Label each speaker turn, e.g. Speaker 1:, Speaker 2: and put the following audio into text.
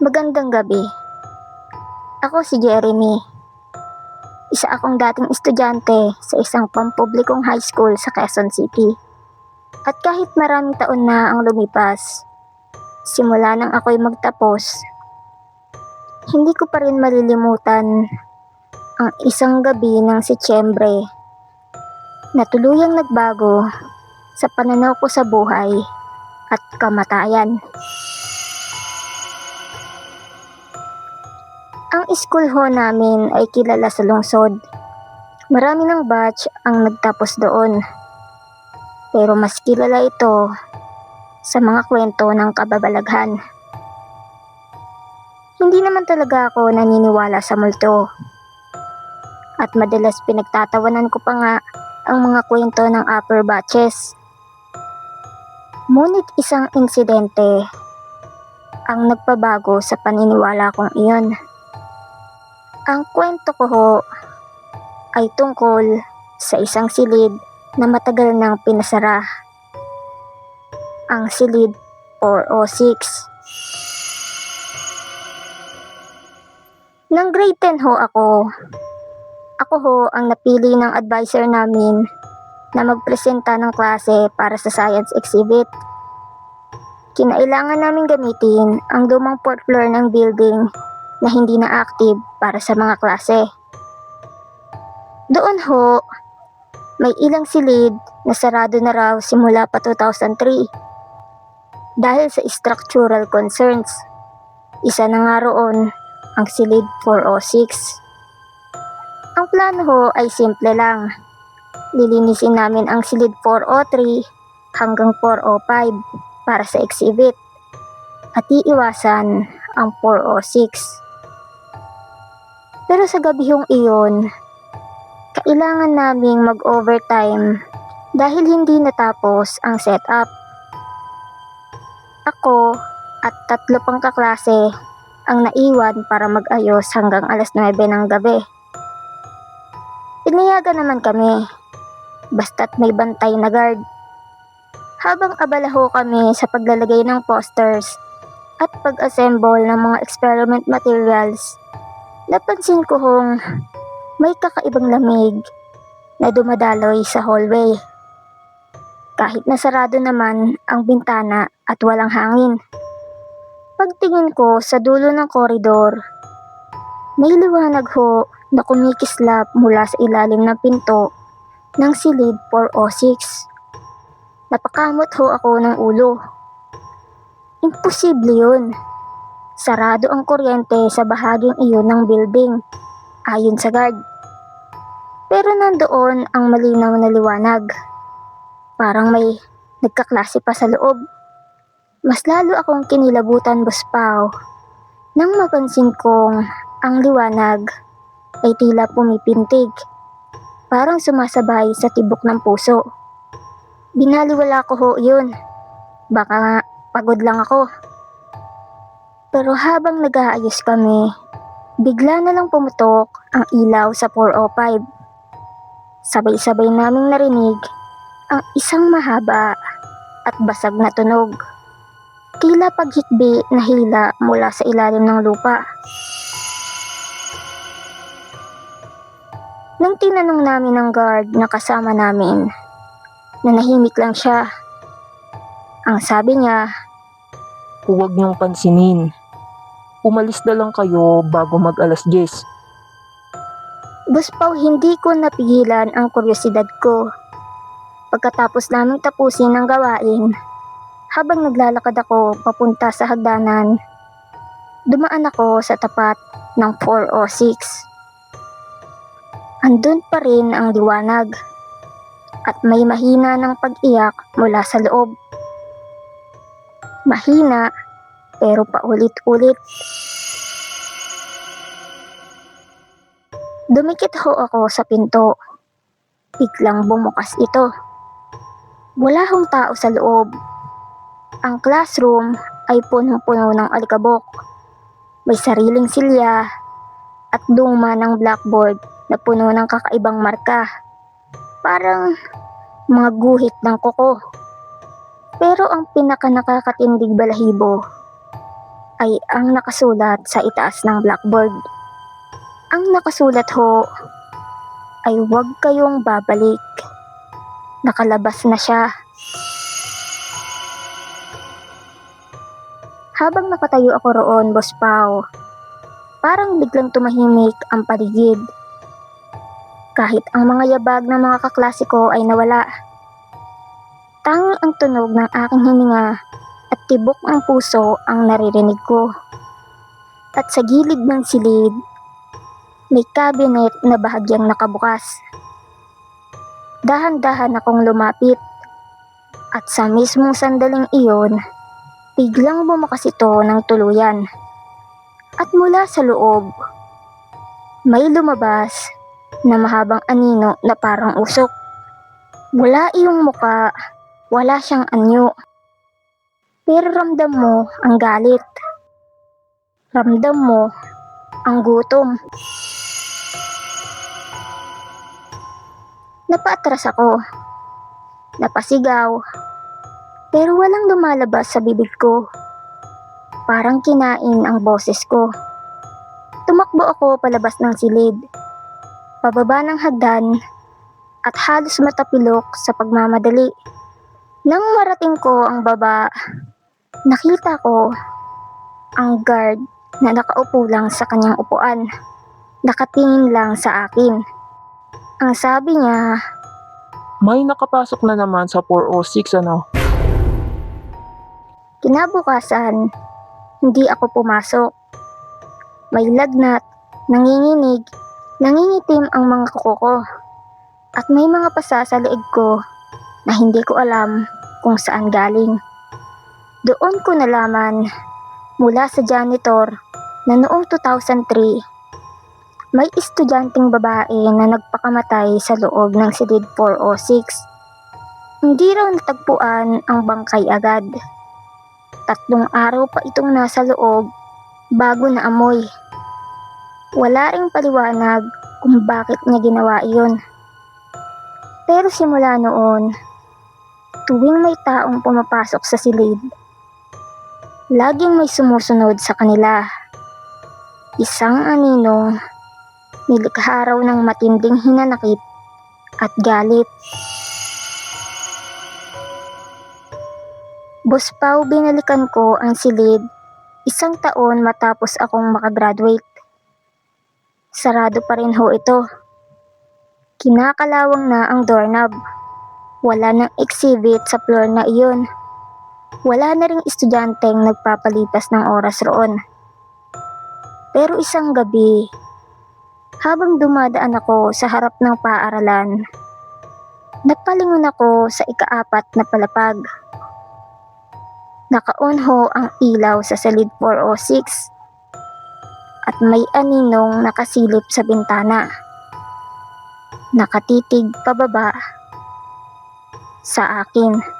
Speaker 1: Magandang gabi. Ako si Jeremy. Isa akong dating estudyante sa isang pampublikong high school sa Quezon City. At kahit maraming taon na ang lumipas, simula nang ako'y magtapos, hindi ko pa rin malilimutan ang isang gabi ng Setyembre na tuluyang nagbago sa pananaw ko sa buhay at kamatayan. Ang school ho namin ay kilala sa lungsod. Marami ng batch ang nagtapos doon. Pero mas kilala ito sa mga kwento ng kababalaghan. Hindi naman talaga ako naniniwala sa multo. At madalas pinagtatawanan ko pa nga ang mga kwento ng upper batches. Ngunit isang insidente ang nagpabago sa paniniwala kong iyon. Ang kwento ko ho ay tungkol sa isang silid na matagal nang pinasara. Ang silid 406. Nang grade 10 ho ako, ako ho ang napili ng advisor namin na magpresenta ng klase para sa science exhibit. Kinailangan namin gamitin ang lumang fourth floor ng building na hindi na active para sa mga klase. Doon ho, may ilang silid na sarado na raw simula pa 2003 dahil sa structural concerns. Isa na nga roon ang silid 406. Ang plano ho ay simple lang. Lilinisin namin ang silid 403 hanggang 405 para sa exhibit at iiwasan ang 406. Pero sa gabihong iyon, kailangan naming mag-overtime dahil hindi natapos ang setup. Ako at tatlo pang kaklase ang naiwan para mag-ayos hanggang alas 9 ng gabi. Pinayagan naman kami, basta't may bantay na guard. Habang abala ho kami sa paglalagay ng posters at pag-assemble ng mga experiment materials, napansin ko hong may kakaibang lamig na dumadaloy sa hallway. Kahit nasarado naman ang bintana at walang hangin. Pagtingin ko sa dulo ng koridor, may liwanag ho na kumikislap mula sa ilalim ng pinto ng silid 406. Napakamot ho ako ng ulo. Imposible yun. Sarado ang kuryente sa bahaging iyon ng building, ayon sa guard. Pero nandoon ang malinaw na liwanag. Parang may nagkaklase pa sa loob. Mas lalo akong kinilabutan buspaw nang mapansin kong ang liwanag ay tila pumipintig. Parang sumasabay sa tibok ng puso. Binaliwala ko ho yun. Baka pagod lang ako. Pero habang nag-aayos kami, bigla na lang pumutok ang ilaw sa 405. Sabay-sabay naming narinig ang isang mahaba at basag na tunog. Tila paghikbi na hila mula sa ilalim ng lupa. Nang tinanong namin ng guard na kasama namin, nanahimik lang siya. Ang sabi niya,
Speaker 2: Huwag niyong pansinin. Umalis na lang kayo bago mag alas 10.
Speaker 1: Buspaw hindi ko napigilan ang kuryosidad ko. Pagkatapos naming tapusin ang gawain, habang naglalakad ako papunta sa hagdanan, dumaan ako sa tapat ng 406. Andun pa rin ang liwanag at may mahina ng pag-iyak mula sa loob. Mahina pero paulit-ulit. Dumikit ho ako sa pinto. Biglang bumukas ito. Wala hong tao sa loob. Ang classroom ay punong-puno ng alikabok. May sariling silya at luma ng blackboard na puno ng kakaibang marka. Parang mga guhit ng kuko. Pero ang pinaka nakakatindig balahibo ay ang nakasulat sa itaas ng blackboard. Ang nakasulat ho ay huwag kayong babalik. Nakalabas na siya. Habang nakatayo ako roon, Boss Pao, parang biglang tumahimik ang paligid. Kahit ang mga yabag ng mga kaklase ko ay nawala. Tanging ang tunog ng aking hininga tibok ng puso ang naririnig ko. At sa gilid ng silid, may cabinet na bahagyang nakabukas. Dahan-dahan akong lumapit at sa mismong sandaling iyon, biglang bumakas ito ng tuluyan. At mula sa loob, may lumabas na mahabang anino na parang usok. Wala iyong muka, wala siyang anyo. Pero ramdam mo ang galit. Ramdam mo ang gutom. Napaatras ako. Napasigaw. Pero walang lumalabas sa bibig ko. Parang kinain ang boses ko. Tumakbo ako palabas ng silid. Pababa ng hagdan at halos matapilok sa pagmamadali. Nang marating ko ang baba, nakita ko ang guard na nakaupo lang sa kanyang upuan. Nakatingin lang sa akin. Ang sabi niya,
Speaker 2: May nakapasok na naman sa 406 ano?
Speaker 1: kinabukasan, hindi ako pumasok. May lagnat, nanginginig, nangingitim ang mga kuko ko. At may mga pasa sa leeg ko na hindi ko alam kung saan galing. Doon ko nalaman mula sa janitor na noong 2003 may estudyanteng babae na nagpakamatay sa loob ng silid 406. Hindi raw natagpuan ang bangkay agad. Tatlong araw pa itong nasa loob bago na amoy. Wala ring paliwanag kung bakit niya ginawa iyon. Pero simula noon, tuwing may taong pumapasok sa silid, laging may sumusunod sa kanila. Isang aninong nilikha raw ng matinding hinanakit at galit. Boss binalikan ko ang silid isang taon matapos akong makagraduate. Sarado pa rin ho ito. Kinakalawang na ang doorknob. Wala nang exhibit sa floor na iyon. Wala na ring estudyanteng nagpapalipas ng oras roon. Pero isang gabi, habang dumadaan ako sa harap ng paaralan, napalingon ako sa ikaapat na palapag. Nakaunho ang ilaw sa salid 406 at may aninong nakasilip sa bintana. Nakatitig pababa sa akin.